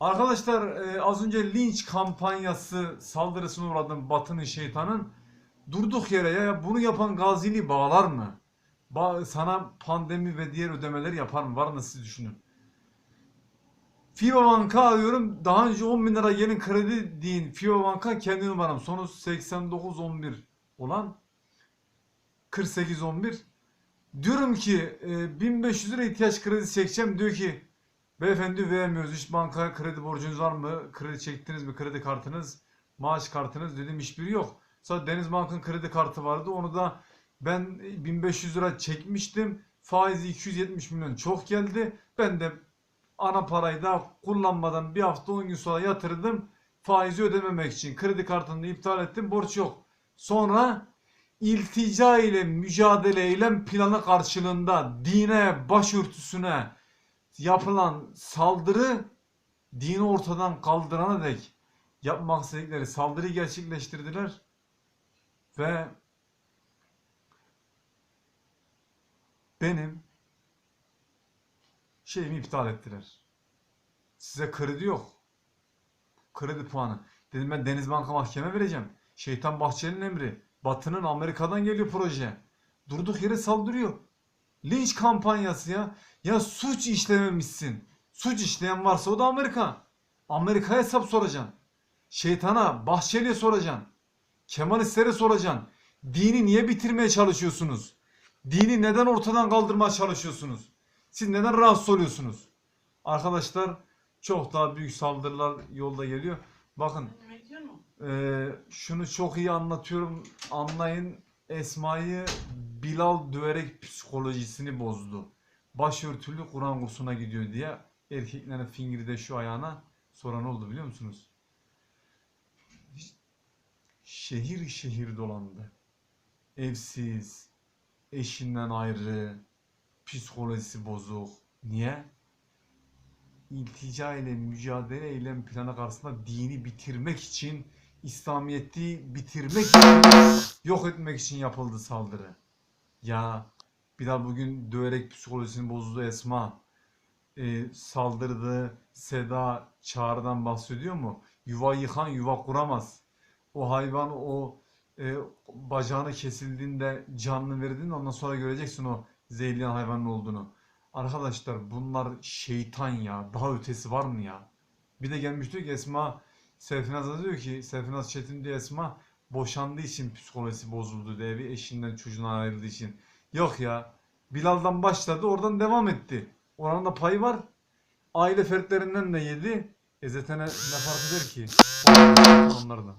Arkadaşlar e, az önce linç kampanyası saldırısına uğradım Batı'nın şeytanın. Durduk yere ya bunu yapan Gazili bağlar mı? Ba- sana pandemi ve diğer ödemeler yapar mı? Var mı siz düşünün. FIBA Bank'a arıyorum. Daha önce 10 bin lira gelin kredi deyin. FIBA Bank'a kendi numaram. Sonu 8911 olan 4811. Diyorum ki e, 1500 lira ihtiyaç kredisi çekeceğim. Diyor ki beyefendi veremiyoruz. Hiç bankaya kredi borcunuz var mı? Kredi çektiniz mi? Kredi kartınız, maaş kartınız dedim hiçbiri yok. Sonra Deniz Bank'ın kredi kartı vardı. Onu da ben 1500 lira çekmiştim. Faizi 270 milyon çok geldi. Ben de ana parayı da kullanmadan bir hafta 10 gün sonra yatırdım. Faizi ödememek için kredi kartını iptal ettim. Borç yok. Sonra iltica ile mücadele eylem planı karşılığında dine, başörtüsüne yapılan saldırı dini ortadan kaldırana dek yapmak istedikleri saldırıyı gerçekleştirdiler ve benim şeyimi iptal ettiler. Size kredi yok. Kredi puanı. Dedim ben Deniz Banka mahkeme vereceğim. Şeytan Bahçeli'nin emri. Batı'nın Amerika'dan geliyor proje. Durduk yere saldırıyor. Linç kampanyası ya. Ya suç işlememişsin. Suç işleyen varsa o da Amerika. Amerika'ya hesap soracaksın. Şeytana, Bahçeli'ye soracaksın. Kemalistlere soracaksın. Dini niye bitirmeye çalışıyorsunuz? Dini neden ortadan kaldırmaya çalışıyorsunuz? Siz neden rahatsız oluyorsunuz? Arkadaşlar çok daha büyük saldırılar yolda geliyor. Bakın ee, şunu çok iyi anlatıyorum. Anlayın. Esma'yı Bilal döverek psikolojisini bozdu. Başörtülü Kur'an kursuna gidiyor diye erkeklerin fingiri de şu ayağına sonra ne oldu biliyor musunuz? Şehir şehir dolandı. Evsiz, eşinden ayrı, psikolojisi bozuk. Niye? İltica ile mücadele eylem planı karşısında dini bitirmek için İslamiyet'i bitirmek yok etmek için yapıldı saldırı. Ya Bilal bugün döverek psikolojisini bozdu Esma. Ee, saldırdı Seda Çağrı'dan bahsediyor mu? Yuva yıkan yuva kuramaz. O hayvan o e, bacağını kesildiğinde canını verdiğinde ondan sonra göreceksin o zehirleyen hayvanın olduğunu. Arkadaşlar bunlar şeytan ya. Daha ötesi var mı ya? Bir de gelmiş diyor ki Esma Serfinaz'a diyor ki Serfinaz Çetin diyor Esma boşandığı için psikolojisi bozuldu diye evi eşinden çocuğundan ayrıldığı için. Yok ya. Bilal'dan başladı oradan devam etti. Oranın da payı var. Aile fertlerinden de yedi. Ezetene ne fark eder ki? Onlar da.